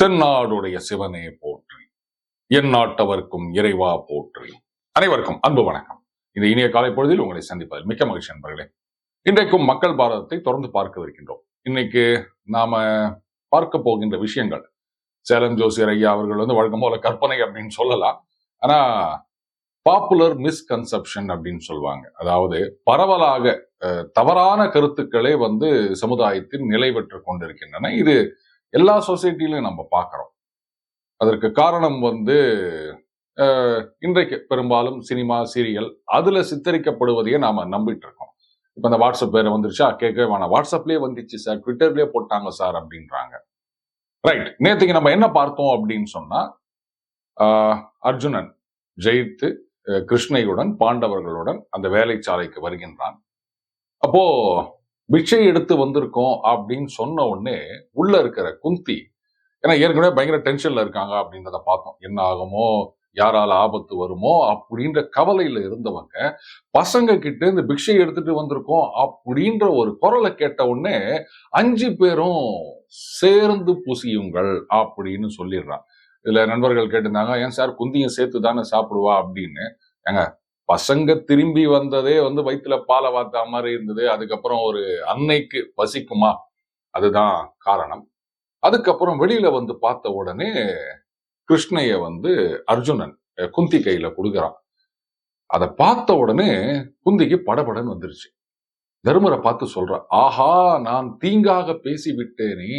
தென்னாடுடைய சிவனே போற்றி. என் நாட்டவர்க்கும் இறைவா போற்றி. அனைவருக்கும் அன்பு வணக்கம். இந்த இனிய காலை பொழுதில் உங்களை சந்திப்பதில் மிக்க மகிழ்ச்சி நண்பர்களே. இன்றைக்கும் மக்கள் பாரதத்தை தொடர்ந்து பார்க்கவிருக்கின்றோம் இன்னைக்கு நாம பார்க்க போகின்ற விஷயங்கள் சேலம் ஜோசியர் ஐயா அவர்கள் வந்து வழக்கம் போல கற்பனை அப்படின்னு சொல்லலாம். ஆனா பாப்புலர் மிஸ்கன்செப்ஷன் அப்படின்னு சொல்லுவாங்க. அதாவது பரவலாக தவறான கருத்துக்களே வந்து சமுதாயத்தில் நிலை பெற்று கொண்டிருக்கின்றன. இது எல்லா சொசைட்டிலையும் நம்ம பார்க்குறோம். அதற்கு காரணம் வந்து இன்றைக்கு பெரும்பாலும் சினிமா சீரியல் அதுல சித்தரிக்கப்படுவதையே நாம நம்பிட்டு இருக்கோம். இப்போ இந்த வாட்ஸ்அப் பேரை வந்துருச்சா? கேட்கவே வேணாம். வாட்ஸ்அப்லயே வந்துச்சு சார். ட்விட்டர்லேயே போட்டாங்க சார் அப்படின்றாங்க. ரைட். நேற்றுக்கு நம்ம என்ன பார்த்தோம் அப்படின்னு சொன்னா ஆஹ், அர்ஜுனன் ஜெயித்து கிருஷ்ணையுடன் பாண்டவர்களுடன் அந்த வேலைச்சாலைக்கு வருகின்றான். அப்போ பிக்ஷை எடுத்து வந்திருக்கோம் அப்படின்னு சொன்ன உடனே உள்ள இருக்கிற குந்தி ஏன்னா ஏற்கனவே பயங்கர டென்ஷன்ல இருக்காங்க அப்படின்றத பார்த்தோம். என்ன ஆகுமோ யாரால ஆபத்து வருமோ அப்படின்ற கவலையில இருந்தவங்க பசங்க கிட்ட இந்த பிக்ஷை எடுத்துட்டு வந்திருக்கோம் அப்படின்ற ஒரு குரலை கேட்ட உடனே அஞ்சு பேரும் சேர்ந்து புசியுங்கள் அப்படின்னு சொல்லிடுறான் இதுல நண்பர்கள் கேட்டிருந்தாங்க ஏன் சார் குந்தியும் சேர்த்து தானே சாப்பிடுவா? அப்படின்னு. ஏங்க பசங்க திரும்பி வந்ததே வந்து வயிற்றுல பாலை வாத்தா மாதிரி இருந்தது. அதுக்கப்புறம் ஒரு அன்னைக்கு பசிக்குமா அதுதான் காரணம். அதுக்கப்புறம் வெளியில வந்து பார்த்த உடனே கிருஷ்ணைய வந்து அர்ஜுனன் குந்தி கையில கொடுக்குறான். அதை பார்த்த உடனே குந்திக்கு படபடன்னு வந்துருச்சு. தர்மரை பார்த்து சொல்ற ஆஹா நான் தீங்காக பேசி விட்டேனே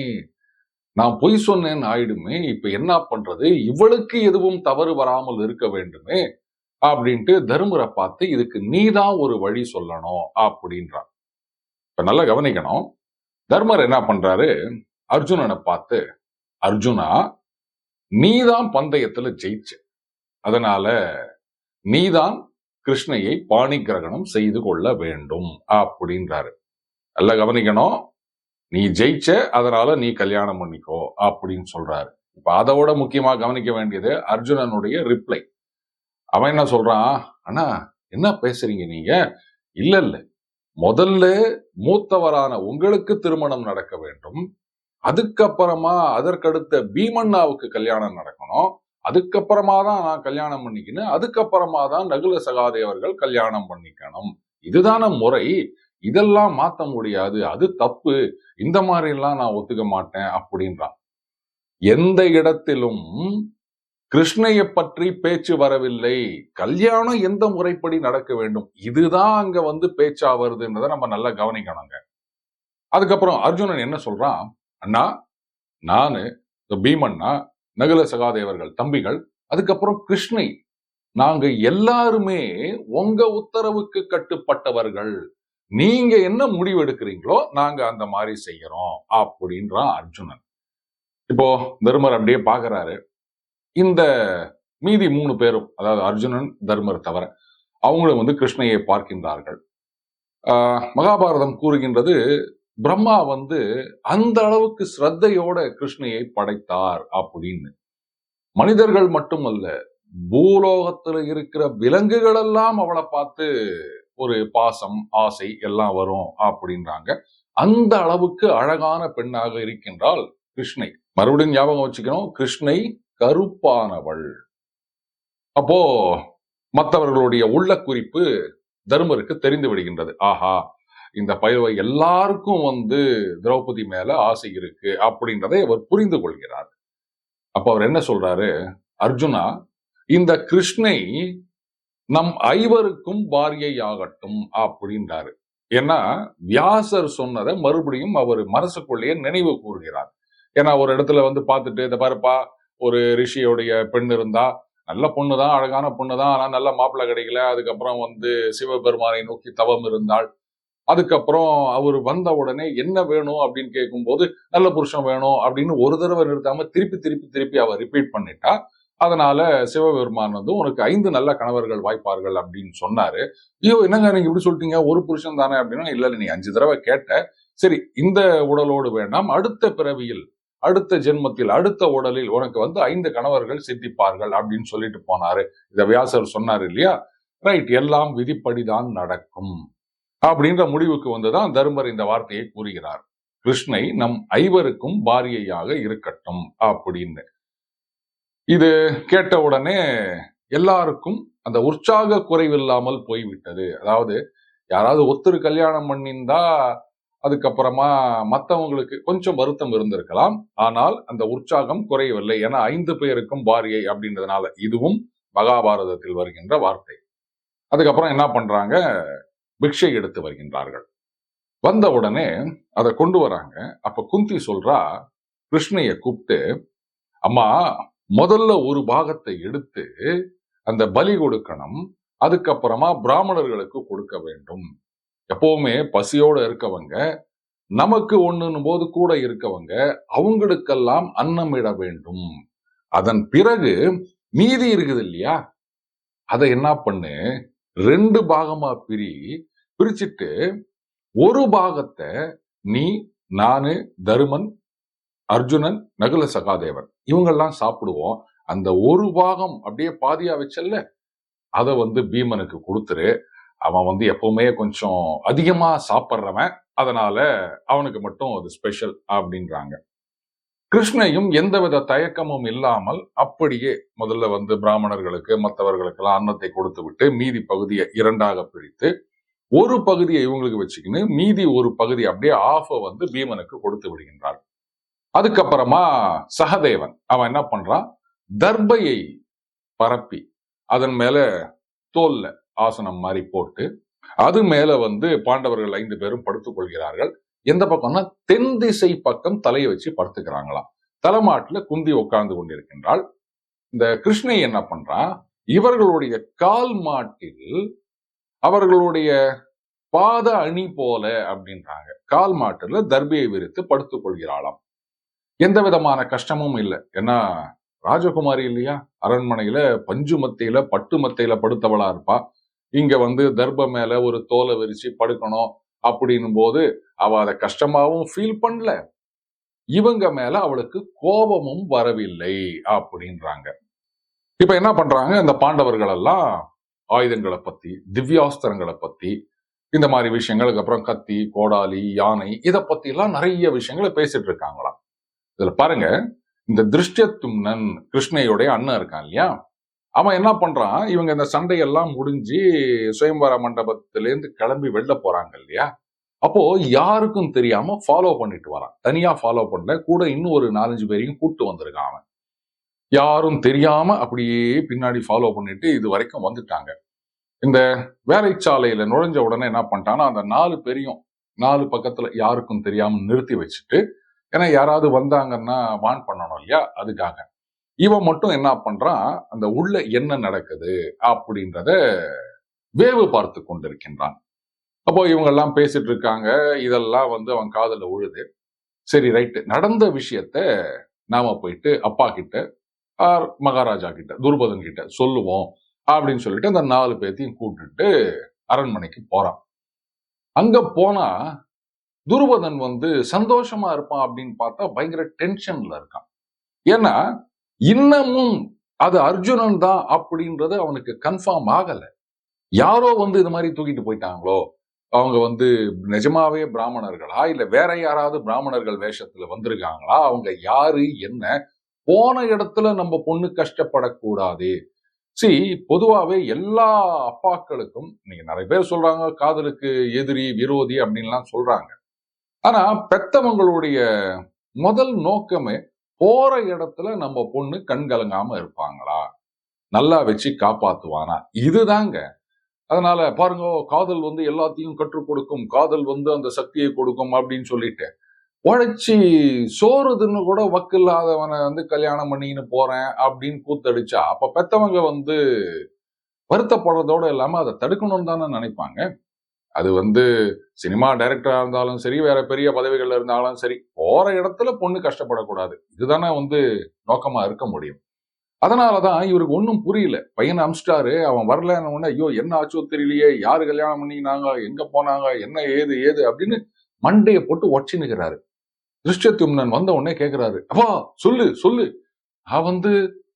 நான் பொய் சொன்னேன்னு ஆயிடுமே. இப்ப என்ன பண்றது? இவளுக்கு எதுவும் தவறு வராமல் இருக்க வேண்டுமே. அப்படின்ட்டு தர்மரை பார்த்து இதுக்கு நீதான் ஒரு வழி சொல்லணும் அப்படின்றான். இப்ப நல்லா கவனிக்கணும். தர்மர் என்ன பண்றாரு? அர்ஜுனனை பார்த்து அர்ஜுனா நீதான் பந்தயத்துல ஜெயிச்ச. அதனால நீதான் கிருஷ்ணையை பாணி கிரகணம் செய்து கொள்ள வேண்டும் அப்படின்றாரு. நல்லா கவனிக்கணும். நீ ஜெயிச்ச அதனால நீ கல்யாணம் பண்ணிக்கோ அப்படின்னு சொல்றாரு. இப்ப அதோட முக்கியமா கவனிக்க வேண்டியது அர்ஜுனனுடைய ரிப்ளை. அவன் என்ன சொல்றான்? அண்ணா என்ன பேசுறீங்க நீங்க? இல்ல இல்ல. முதல்ல மூத்தவரான உங்களுக்கு திருமணம் நடக்க வேண்டும். அதுக்கப்புறமா அதற்கடுத்த பீமண்ணாவுக்கு கல்யாணம் நடக்கணும். அதுக்கப்புறமா தான் நான் கல்யாணம் பண்ணிக்கணும். அதுக்கப்புறமா தான் நகுல சகாதேவர்கள் கல்யாணம் பண்ணிக்கணும். இதுதான முறை. இதெல்லாம் மாத்த முடியாது. அது தப்பு. இந்த மாதிரி எல்லாம் நான் ஒத்துக்க மாட்டேன் அப்படின்றான். எந்த இடத்திலும் கிருஷ்ணையை பற்றி பேச்சு வரவில்லை. கல்யாணம் எந்த முறைப்படி நடக்க வேண்டும்? இதுதான் அங்க வந்து பேச்சா வருதுன்றதை நம்ம நல்லா கவனிக்கணுங்க அதுக்கப்புறம் அர்ஜுனன் என்ன சொல்றான்? அண்ணா நானு இந்த பீமண்ணா நகுல சகாதேவர்கள் தம்பிகள் அதுக்கப்புறம் கிருஷ்ணை. நாங்க எல்லாருமே உங்க உத்தரவுக்கு கட்டுப்பட்டவர்கள். நீங்க என்ன முடிவு எடுக்கிறீங்களோ நாங்க அந்த மாதிரி செய்யறோம். அப்படின்றான் அர்ஜுனன். இப்போ தருமர் அப்படியே பாக்குறாரு. இந்த மீதி மூணு பேரும் அதாவது அர்ஜுனன் தர்மர் தவிர அவங்களும் வந்து கிருஷ்ணையை பார்க்கின்றார்கள். ஆஹ் மகாபாரதம் கூறுகின்றது பிரம்மா வந்து அந்த அளவுக்கு ஸ்ரத்தையோட கிருஷ்ணையை படைத்தார் அப்படின்னு. மனிதர்கள் மட்டுமல்ல பூலோகத்துல இருக்கிற விலங்குகள் எல்லாம் அவளை பார்த்து ஒரு பாசம் ஆசை எல்லாம் வரும் அப்படின்றாங்க. அந்த அளவுக்கு அழகான பெண்ணாக இருக்கின்றால் கிருஷ்ணை. மறுபடியும் ஞாபகம் வச்சுக்கணும் கிருஷ்ணை கருப்பானவள். அப்போ மற்றவர்களுடைய உள்ள குறிப்பு தர்மருக்கு தெரிந்து விடுகின்றது. ஆஹா இந்த பயிர்வை எல்லாருக்கும் வந்து திரௌபதி மேல ஆசை இருக்கு அப்படின்றதை அவர் புரிந்து கொள்கிறார். அப்ப அவர் என்ன சொல்றாரு? அர்ஜுனா இந்த கிருஷ்ணை நம் ஐவருக்கும் பாரியையாகட்டும் அப்படின்றாரு. ஏன்னா வியாசர் சொன்னதை மறுபடியும் அவர் மனசுக்குள்ளேயே நினைவு கூறுகிறார். ஏன்னா ஒரு இடத்துல வந்து பார்த்துட்டு இந்த பாருப்பா ஒரு ரிஷியோடைய பெண் இருந்தா நல்ல பொண்ணு தான் அழகான பொண்ணு தான் ஆனால் நல்ல மாப்பிள்ளை கிடைக்கல. அதுக்கப்புறம் வந்து சிவபெருமானை நோக்கி தவம் இருந்தாள். அதுக்கப்புறம் அவர் வந்த உடனே என்ன வேணும் அப்படின்னு கேட்கும்போது நல்ல புருஷன் வேணும் அப்படின்னு ஒரு தடவை நிறுத்தாம திருப்பி திருப்பி திருப்பி அவர் ரிப்பீட் பண்ணிட்டா. அதனால சிவபெருமான் வந்து உனக்கு ஐந்து நல்ல கணவர்கள் வாய்ப்பார்கள் அப்படின்னு சொன்னாரு. ஐயோ என்னங்க நீங்க இப்படி சொல்லிட்டீங்க? ஒரு புருஷன் தானே அப்படின்னா இல்லை இல்ல நீ அஞ்சு தடவை கேட்ட. சரி இந்த உடலோடு வேண்டாம். அடுத்த பிறவியில் அடுத்த ஜென்மத்தில் அடுத்த உடலில் உனக்கு வந்து ஐந்து கணவர்கள் சித்திப்பார்கள் அப்படின்னு சொல்லிட்டு போனாரு. இத வியாசர் சொன்னார் இல்லையா? ரைட் எல்லாம் விதிப்படிதான் நடக்கும். அப்படின்ற முடிவுக்கு வந்துதான் தர்மர் இந்த வார்த்தையை கூறுகிறார். கிருஷ்ணை நம் ஐவருக்கும் பாரியையாக இருக்கட்டும் அப்படின்னு. இது கேட்ட உடனே எல்லாருக்கும் அந்த உற்சாக குறைவில்லாமல் போய்விட்டது. அதாவது யாராவது ஒத்துரு கல்யாணம் பண்ணியிருந்தா அதுக்கப்புறமா மத்தவங்களுக்கு கொஞ்சம் வருத்தம் இருந்திருக்கலாம். ஆனால் அந்த உற்சாகம் குறையவில்லை ஏன்னா ஐந்து பேருக்கும் பாரியை அப்படின்றதுனால இதுவும் மகாபாரதத்தில் வருகின்ற வார்த்தை. அதுக்கப்புறம் என்ன பண்றாங்க? பிக்ஷை எடுத்து வருகின்றார்கள். வந்த உடனே அதை கொண்டு வராங்க. அப்ப குந்தி சொல்றா கிருஷ்ணைய கூப்பிட்டு அம்மா முதல்ல ஒரு பாகத்தை எடுத்து அந்த பலி கொடுக்கணும். அதுக்கப்புறமா பிராமணர்களுக்கு கொடுக்க வேண்டும். எப்பவுமே பசியோட இருக்கவங்க நமக்கு ஒண்ணுன்னும் போது கூட இருக்கவங்க அவங்களுக்கெல்லாம் அன்னம் வேண்டும். அதன் பிறகு மீதி இருக்குது இல்லையா? அதை என்ன பண்ணு ரெண்டு பாகமா பிரி பிரிச்சுட்டு ஒரு பாகத்தை நீ நானு தருமன் அர்ஜுனன் நகுல சகாதேவன் இவங்கெல்லாம் சாப்பிடுவோம். அந்த ஒரு பாகம் அப்படியே பாதியா வச்சல்ல அதை வந்து பீமனுக்கு கொடுத்துரு. அவன் வந்து எப்பவுமே கொஞ்சம் அதிகமா சாப்பிட்றவன். அதனால அவனுக்கு மட்டும் அது ஸ்பெஷல் அப்படின்றாங்க. கிருஷ்ணையும் எந்தவித தயக்கமும் இல்லாமல் அப்படியே முதல்ல வந்து பிராமணர்களுக்கு மற்றவர்களுக்கெல்லாம் அன்னத்தை கொடுத்து விட்டு மீதி பகுதியை இரண்டாக பிரித்து ஒரு பகுதியை இவங்களுக்கு வச்சுக்கின்னு மீதி ஒரு பகுதி அப்படியே ஆஃப வந்து பீமனுக்கு கொடுத்து விடுகின்றார். அதுக்கப்புறமா சகதேவன் அவன் என்ன பண்றான்? தர்பையை பரப்பி அதன் மேல தோல்ல ஆசனம் மாதிரி போட்டு அது மேல வந்து பாண்டவர்கள் ஐந்து பேரும் படுத்துக் கொள்கிறார்கள். எந்த பக்கம்னா தென் திசை பக்கம் தலையை வச்சு படுத்துக்கிறாங்களாம். தலைமாட்டில் குந்தி உட்கார்ந்து கொண்டிருக்கின்றாள். இந்த கிருஷ்ணை என்ன பண்றான் இவர்களுடைய கால் மாட்டில் அவர்களுடைய பாத அணி போல அப்படின்றாங்க. கால் மாட்டுல தர்பியை விரித்து படுத்துக் கொள்கிறாளாம். எந்த விதமான கஷ்டமும் இல்லை. ஏன்னா ராஜகுமாரி இல்லையா? அரண்மனையில பஞ்சு மத்தையில பட்டு மத்தையில படுத்தவளா இருப்பா. இங்க வந்து தர்பம் மேல ஒரு தோலை விரிச்சு படுக்கணும் அப்படின்னும் போது அவ அதை கஷ்டமாவும் ஃபீல் பண்ணல. இவங்க மேல அவளுக்கு கோபமும் வரவில்லை அப்படின்றாங்க. இப்ப என்ன பண்றாங்க? இந்த பாண்டவர்கள் எல்லாம் ஆயுதங்களை பத்தி திவ்யாஸ்திரங்களை பத்தி இந்த மாதிரி விஷயங்களுக்கு அப்புறம் கத்தி கோடாலி யானை இதை பத்தி எல்லாம் நிறைய விஷயங்களை பேசிட்டு இருக்காங்களாம். இதுல பாருங்க இந்த திருஷ்டத்தும்னன் கிருஷ்ணையுடைய அண்ணன் இருக்கான் இல்லையா? அவன் என்ன பண்றான்? இவங்க இந்த சண்டையெல்லாம் முடிஞ்சு சுயம்பர மண்டபத்திலேருந்து கிளம்பி வெளில போறாங்க இல்லையா? அப்போ யாருக்கும் தெரியாம ஃபாலோ பண்ணிட்டு வரான். தனியா ஃபாலோ பண்ணல. கூட இன்னும் ஒரு நாலஞ்சு பேரையும் கூட்டு வந்திருக்கான் அவன். யாரும் தெரியாம அப்படியே பின்னாடி ஃபாலோ பண்ணிட்டு இது வரைக்கும் வந்துட்டாங்க. இந்த வேலைச்சாலையில நுழைஞ்ச உடனே என்ன பண்ணிட்டான்னா அந்த நாலு பேரையும் நாலு பக்கத்துல யாருக்கும் தெரியாம நிறுத்தி வச்சுட்டு ஏன்னா யாராவது வந்தாங்கன்னா வான் பண்ணணும் இல்லையா? அதுக்காக. இவன் மட்டும் என்ன பண்றான்? அந்த உள்ள என்ன நடக்குது அப்படின்றத வேவு பார்த்து கொண்டிருக்கின்றான். அப்போ இவங்க எல்லாம் பேசிட்டு இருக்காங்க. இதெல்லாம் வந்து அவன் காதல உழுது சரி ரைட்டு. நடந்த விஷயத்த நாம போயிட்டு அப்பா கிட்ட ஆர் மகாராஜா கிட்ட துருபதன் கிட்ட சொல்லுவோம் அப்படின்னு சொல்லிட்டு அந்த நாலு பேர்த்தையும் கூப்பிட்டுட்டு அரண்மனைக்கு போறான். அங்க போனா துருபதன் வந்து சந்தோஷமா இருப்பான் அப்படின்னு பார்த்தா பயங்கர டென்ஷன்ல இருக்கான். ஏன்னா இன்னமும் அது அர்ஜுனன் தான் அப்படின்றது அவனுக்கு கன்ஃபார்ம் ஆகல. யாரோ வந்து இது மாதிரி தூக்கிட்டு போயிட்டாங்களோ அவங்க வந்து நிஜமாவே பிராமணர்களா இல்ல வேற யாராவது பிராமணர்கள் வேஷத்துல வந்திருக்காங்களா அவங்க யாரு என்ன போன இடத்துல நம்ம பொண்ணு கஷ்டப்படக்கூடாது. சி பொதுவாவே எல்லா அப்பாக்களுக்கும் நீங்க நிறைய பேர் சொல்றாங்க காதலுக்கு எதிரி விரோதி அப்படின்லாம் சொல்றாங்க. ஆனா பெத்தவங்களுடைய முதல் நோக்கமே போற இடத்துல நம்ம பொண்ணு கண் கலங்காம இருப்பாங்களா? நல்லா வச்சு காப்பாத்துவானா? இதுதாங்க. அதனால பாருங்க காதல் வந்து எல்லாத்தையும் கற்றுக் கொடுக்கும். காதல் வந்து அந்த சக்தியை கொடுக்கும் அப்படின்னு சொல்லிட்டு உழைச்சி சோறுதுன்னு கூட வக்கு இல்லாதவனை வந்து கல்யாணம் பண்ணின்னு போறேன் அப்படின்னு கூத்தடிச்சா அப்ப பெத்தவங்க வந்து வருத்தப்படுறதோட இல்லாம அதை தடுக்கணும்னு தானே நினைப்பாங்க? அது வந்து சினிமா டைரக்டராக இருந்தாலும் சரி வேற பெரிய பதவிகள்ல இருந்தாலும் சரி போகிற இடத்துல பொண்ணு கஷ்டப்படக்கூடாது. இதுதானே வந்து நோக்கமா இருக்க முடியும். அதனாலதான் இவருக்கு ஒன்றும் புரியல. பையனை அமிச்சிட்டாரு அவன் வரலன்னு உடனே ஐயோ என்ன ஆச்சோ தெரியலையே யார் கல்யாணம் பண்ணினாங்க எங்கே போனாங்க என்ன ஏது ஏது அப்படின்னு மண்டையை போட்டு ஒச்சினுக்கிறாரு திருஷ்டத்யும்னன் வந்த உடனே கேட்குறாரு அப்பா சொல்லு சொல்லு. நான் வந்து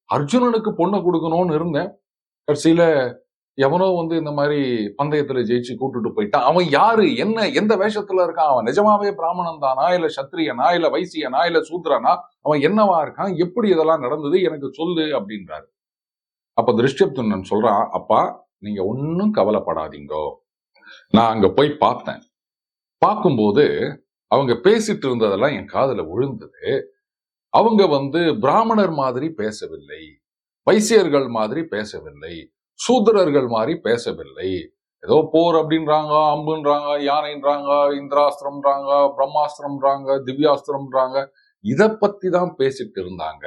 அர்ஜுனனுக்கு பொண்ணை கொடுக்கணும்னு இருந்தேன். கடைசியில எவனோ வந்து இந்த மாதிரி பந்தயத்துல ஜெயிச்சு கூட்டுட்டு போயிட்டான் அவன் யாரு? என்ன? எந்த வேஷத்துல இருக்கான்? அவன் நிஜமாவே பிராமணன் தானா? இல்ல சத்திரியனா? இல்ல வைசியனா? இல்ல சூத்ரனா? அவன் என்னவா இருக்கான்? எப்படி இதெல்லாம் நடந்தது? எனக்கு சொல்லு அப்படின்றாரு. அப்ப திருஷ்டப்துன்னன் சொல்றான் அப்பா நீங்க ஒன்னும் கவலைப்படாதீங்கோ. நான் அங்க போய் பார்த்தேன். பார்க்கும்போது அவங்க பேசிட்டு இருந்ததெல்லாம் என் காதுல விழுந்தது. அவங்க வந்து பிராமணர் மாதிரி பேசவில்லை. வைசியர்கள் மாதிரி பேசவில்லை. சூத்திரர்கள் மாதிரி பேசவில்லை. ஏதோ போர் அப்படின்றாங்க அம்புன்றாங்க யானைன்றாங்க இந்திராஸ்திரம்ன்றாங்க பிரம்மாஸ்திரம்ன்றாங்க திவ்யாஸ்திரம்ன்றாங்க. இதை பத்தி தான் பேசிட்டு இருந்தாங்க.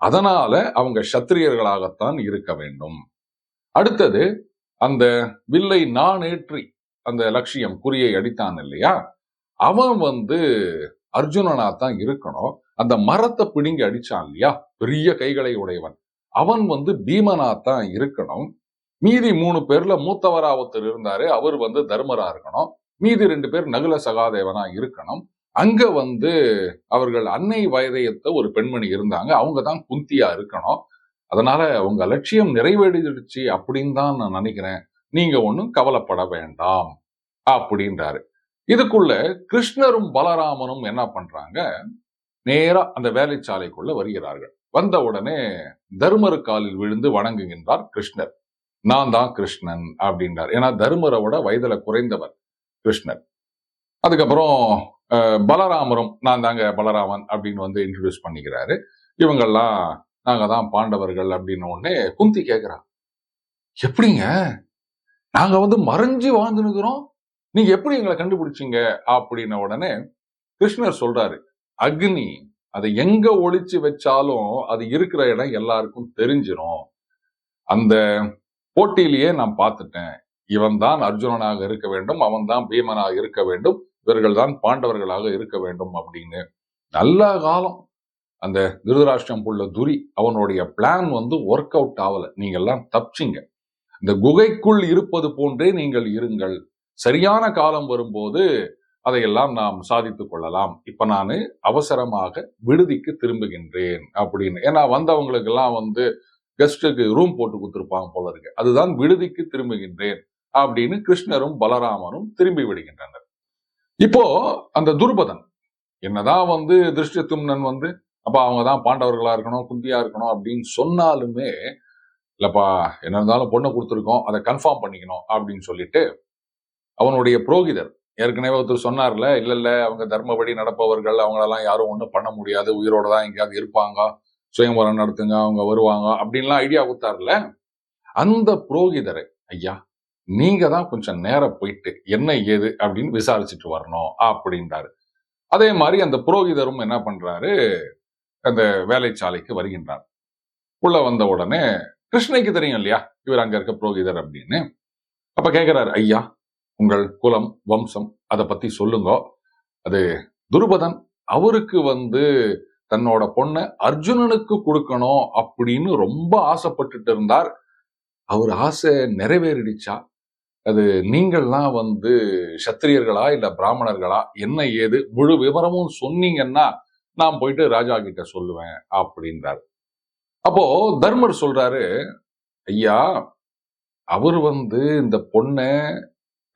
அதனால அவங்க சத்திரியர்களாகத்தான் இருக்க வேண்டும். அடுத்தது அந்த வில்லை நான் ஏற்றி அந்த லட்சியம் குறியை அடித்தான் இல்லையா? அவன் வந்து அர்ஜுனனா தான் இருக்கணும். அந்த மரத்தை பிடுங்கி அடிச்சான் இல்லையா? பெரிய கைகளை உடையவன். அவன் வந்து பீமனா தான் இருக்கணும். மீதி மூணு பேர்ல மூத்தவரா ஒருத்தர் இருந்தாரு. அவர் வந்து தர்மரா இருக்கணும். மீதி ரெண்டு பேர் நகுல சகாதேவனா இருக்கணும். அங்க வந்து அவர்கள் அன்னை வயதையத்த ஒரு பெண்மணி இருந்தாங்க. அவங்க தான் குந்தியா இருக்கணும். அதனால உங்க லட்சியம் நிறைவேறிடுச்சு அப்படின்னு தான் நான் நினைக்கிறேன். நீங்க ஒன்றும் கவலைப்பட வேண்டாம் அப்படின்றாரு. இதுக்குள்ள கிருஷ்ணரும் பலராமனும் என்ன பண்றாங்க? நேரா அந்த வேலைச்சாலைக்குள்ள வருகிறார்கள். வந்த உடனே தர்மரு காலில் விழுந்து வணங்குகின்றார் கிருஷ்ணர். நான் தான் கிருஷ்ணன் அப்படின்றார். ஏன்னா தருமரோட வயதுல குறைந்தவர் கிருஷ்ணர். அதுக்கப்புறம் அஹ், பலராமரும் நான் தாங்க பலராமன் அப்படின்னு வந்து இன்ட்ரடியூஸ் பண்ணிக்கிறாரு. இவங்கெல்லாம் நாங்கள் தான் பாண்டவர்கள் அப்படின்னு உடனே குந்தி கேக்குறா எப்படிங்க? நாங்க வந்து மறைஞ்சு வாழ்ந்துனுக்கிறோம் நீங்க எப்படி எங்களை கண்டுபிடிச்சீங்க? அப்படின்ன உடனே கிருஷ்ணர் சொல்றாரு. அக்னி அதை எங்க ஒழிச்சு வச்சாலும் அது இருக்கிற இடம் எல்லாருக்கும் தெரிஞ்சிரும். அந்த போட்டியிலேயே நான் பார்த்துட்டேன். இவன் தான் அர்ஜுனனாக இருக்க வேண்டும் அவன் தான் பீமனாக இருக்க வேண்டும் இவர்கள் தான் பாண்டவர்களாக இருக்க வேண்டும் அப்படின்னு. நல்ல காலம். அந்த திருதராஷ்டிரம் புள்ள துரி அவனுடைய பிளான் வந்து ஒர்க் அவுட் ஆகல. நீங்க எல்லாம் தப்பிச்சிங்க. இந்த குகைக்குள் இருப்பது போன்றே நீங்கள் இருங்கள். சரியான காலம் வரும்போது அதையெல்லாம் நாம் சாதித்து கொள்ளலாம். இப்ப நான் அவசரமாக விடுதிக்கு திரும்புகின்றேன் அப்படின்னு. ஏன்னா வந்தவங்களுக்கு எல்லாம் வந்து கெஸ்ட்டுக்கு ரூம் போட்டு கொடுத்துருப்பாங்க போல இருக்கு. அதுதான் விடுதிக்கு திரும்புகின்றேன் அப்படின்னு கிருஷ்ணரும் பலராமனும் திரும்பி விடுகின்றனர். இப்போ அந்த துருபதன் என்னதான் வந்து திருஷ்டத்தும்னன் வந்து அப்போ அவங்க தான் பாண்டவர்களா இருக்கணும் குந்தியா இருக்கணும் அப்படின்னு சொன்னாலுமே இல்லப்பா என்ன இருந்தாலும் பொண்ணை கொடுத்துருக்கோம் அதை கன்ஃபார்ம் பண்ணிக்கணும் அப்படின்னு சொல்லிட்டு அவனுடைய புரோகிதர் ஏற்கனவே ஒருத்தர் சொன்னார்ல இல்ல இல்ல அவங்க தர்மபடி நடப்பவர்கள் அவங்களெல்லாம் யாரும் ஒன்றும் பண்ண முடியாது உயிரோட தான் எங்கேயாவது இருப்பாங்க சுயம்பரம் நடத்துங்க அவங்க வருவாங்க அப்படின்லாம் ஐடியா கொடுத்தாருல. அந்த புரோகிதரை ஐயா நீங்க தான் கொஞ்சம் நேரம் போயிட்டு என்ன ஏது அப்படின்னு விசாரிச்சுட்டு வரணும் அப்படின்றாரு. அதே மாதிரி அந்த புரோகிதரும் என்ன பண்றாரு அந்த வேலைச்சாலைக்கு வருகின்றார். உள்ள வந்த உடனே கிருஷ்ணைக்கு தெரியும் இல்லையா இவர் அங்க இருக்க புரோகிதர் அப்படின்னு. அப்ப கேக்குறாரு ஐயா உங்கள் குலம் வம்சம் அதை பத்தி சொல்லுங்க. அது துருபதன் அவருக்கு வந்து தன்னோட பொண்ணை அர்ஜுனனுக்கு கொடுக்கணும் அப்படின்னு ரொம்ப ஆசைப்பட்டுட்டு இருந்தார். அவர் ஆசை நிறைவேறிடுச்சா? அது நீங்கள்லாம் வந்து சத்திரியர்களா இல்ல பிராமணர்களா? என்ன ஏது? முழு விவரமும் சொன்னீங்கன்னா நான் போயிட்டு ராஜா கிட்ட சொல்லுவேன் அப்படின்றார். அப்போ தர்மர் சொல்றாரு ஐயா அவர் வந்து இந்த பொண்ணை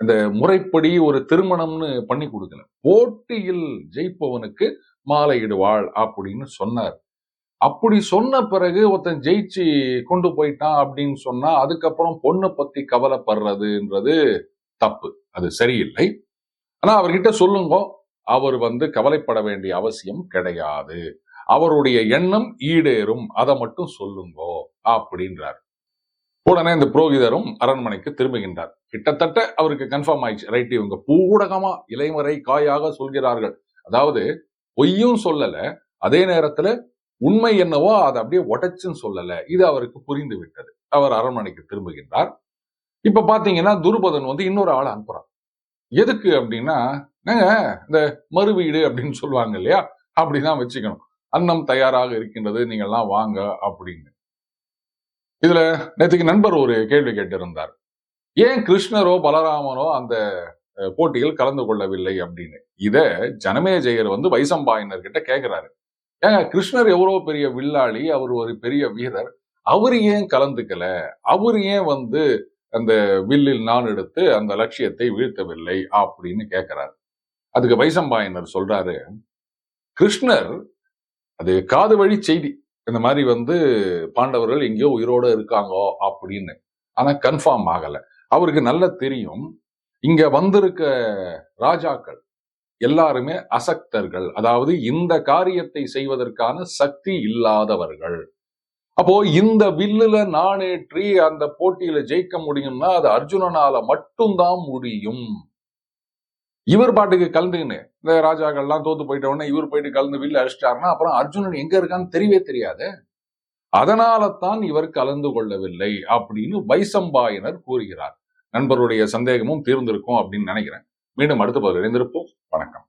இந்த முறைப்படி ஒரு திருமணம்னு பண்ணி கொடுக்கல போட்டியில் ஜெயிப்பவனுக்கு மாலையிடுவாள் அப்படின்னு சொன்னார். அப்படி சொன்ன பிறகு ஒருத்தன் ஜெயிச்சு கொண்டு போயிட்டான் அப்படின்னு சொன்னா அதுக்கப்புறம் பொண்ணை பத்தி கவலைப்படுறதுன்றது தப்பு. அது சரியில்லை. ஆனா அவர்கிட்ட சொல்லுங்க. அவர் வந்து கவலைப்பட வேண்டிய அவசியம் கிடையாது. அவருடைய எண்ணம் ஈடேறும். அதை மட்டும் சொல்லுங்கோ அப்படின்றார். உடனே இந்த புரோகிதரும் அரண்மனைக்கு திரும்புகின்றார். கிட்டத்தட்ட அவருக்கு கன்ஃபார்ம் ஆயிடுச்சு. ரைட் இவங்க பூடகமா இலைமறை காயாக சொல்கிறார்கள். அதாவது பொய்யும் சொல்லல. அதே நேரத்துல உண்மை என்னவோ அதை அப்படியே உடைச்சுன்னு சொல்லல. இது அவருக்கு புரிந்து விட்டது அவர் அரண்மனைக்கு திரும்புகின்றார். இப்ப பாத்தீங்கன்னா துருபதன் வந்து இன்னொரு ஆளை அனுப்புறான். எதுக்கு அப்படின்னா என்னங்க இந்த மறு வீடு அப்படின்னு சொல்லுவாங்க இல்லையா? அப்படிதான் வச்சுக்கணும். அன்னம் தயாராக இருக்கின்றது. நீங்கள்லாம் வாங்க அப்படின்னு. இதுல நேற்றுக்கு நண்பர் ஒரு கேள்வி கேட்டிருந்தார். ஏன் கிருஷ்ணரோ பலராமனோ அந்த போட்டியில் கலந்து கொள்ளவில்லை அப்படின்னு? இத ஜனமேஜெயர் வந்து வைசம்பாயனர் கிட்ட கேட்கிறாரு ஏங்க கிருஷ்ணர் எவ்வளவு பெரிய வில்லாளி அவர் ஒரு பெரிய வீரர். அவர் ஏன் கலந்துக்கல? அவர் ஏன் வந்து அந்த வில்லில் நான் எடுத்து அந்த லட்சியத்தை வீழ்த்தவில்லை அப்படின்னு கேட்கிறார் அதுக்கு வைசம்பாயினர் சொல்றாரு கிருஷ்ணர் அது காது வழி செய்தி. இந்த மாதிரி வந்து பாண்டவர்கள் எங்கேயோ உயிரோட இருக்காங்கோ அப்படின்னு. ஆனா கன்ஃபார்ம் ஆகல. அவருக்கு நல்லா தெரியும். இங்க வந்திருக்க ராஜாக்கள் எல்லாருமே அசக்தர்கள். அதாவது இந்த காரியத்தை செய்வதற்கான சக்தி இல்லாதவர்கள். அப்போ இந்த வில்லுல நானேற்றி அந்த போட்டியில ஜெயிக்க முடியும்னா அது அர்ஜுனனால மட்டும்தான் முடியும். இவர் பாட்டுக்கு கலந்துக்கின்னு இந்த ராஜாக்கள்லாம் தோத்து போயிட்ட உடனே இவர் போயிட்டு கலந்து வில்லு அடிச்சிட்டாருன்னா அப்புறம் அர்ஜுனன் எங்க இருக்கான்னு தெரியவே தெரியாது. அதனால தான் இவர் கலந்து கொள்ளவில்லை அப்படின்னு வைசம்பாயனர் கூறுகிறார். நண்பருடைய சந்தேகமும் தீர்ந்திருக்கும் அப்படின்னு நினைக்கிறேன். மீண்டும் அடுத்த பதில் இணைந்திருப்போம். வணக்கம்.